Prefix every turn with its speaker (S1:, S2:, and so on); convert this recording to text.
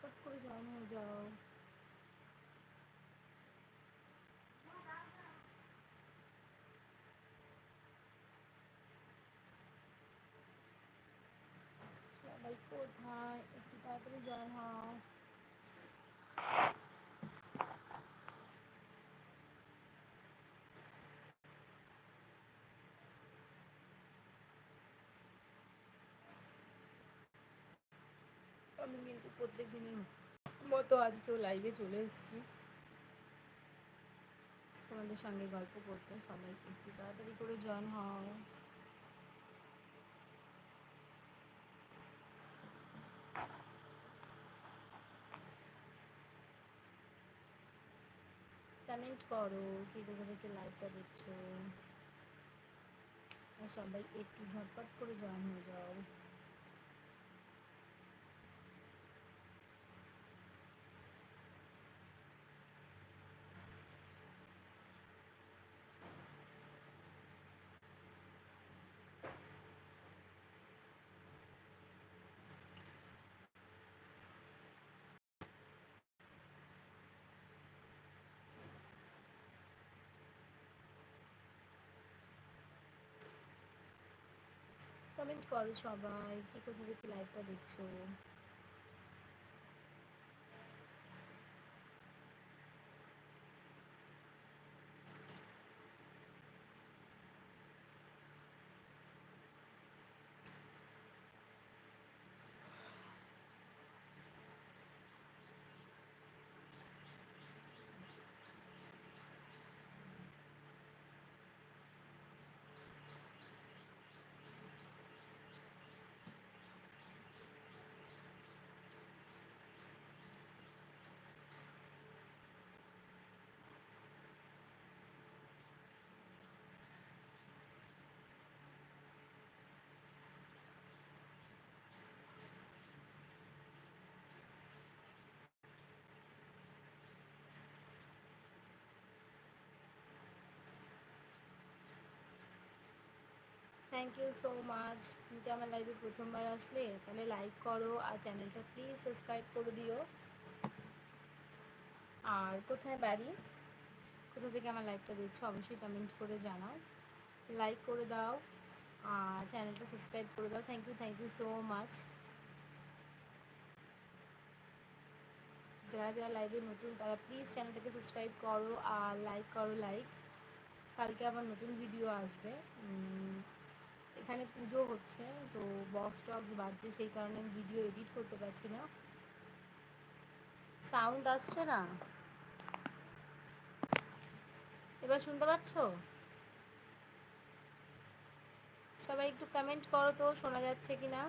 S1: ঝটপট করে জয়েন হয়ে যাও সবাই কোথায় একটু তাড়াতাড়ি জয়েন হও আমি কিন্তু প্রত্যেক দিনই মতো আজকেও লাইভে চলে এসেছি। তোমাদের সঙ্গে গল্প করতে সবাই একটু তাড়াতাড়ি করে জয়েন হও। কমেন্ট করো, কি কোথা থেকে লাইভটা দেখছ? সবাই একটু ঝটপট করে জয়েন হয়ে যাও। কমেন্ট করো সবাই কি থেকে লাইভটা দেখছ? থ্যাংক ইউ সো মাচ তুমি আমার লাইভে প্রথমবার আসলে, তাহলে লাইক করো আর চ্যানেলটা প্লিজ সাবস্ক্রাইব করে দিও। আর কোথায় বাড়ি? কোথা থেকে আমার লাইভটা দিচ্ছ অবশ্যই কমেন্ট করে জানাও। লাইক করে দাও আর চ্যানেলটা সাবস্ক্রাইব করে দাও। Thank you thank you so much যারা যারা লাইভে নতুন, তারা প্লিজ চ্যানেলটাকে সাবস্ক্রাইব করো আর লাইক করো লাইক কালকে আবার নতুন ভিডিও আসবে। এখানে পুজো হচ্ছে, তো বক্স টক্স বাজছে সেই কারণে ভিডিও এডিট করতে পারছি না। সাউন্ড আসছে না? এবার শুনতে পাচ্ছ? সবাই একটু কমেন্ট করো তো, শোনা যাচ্ছে কি না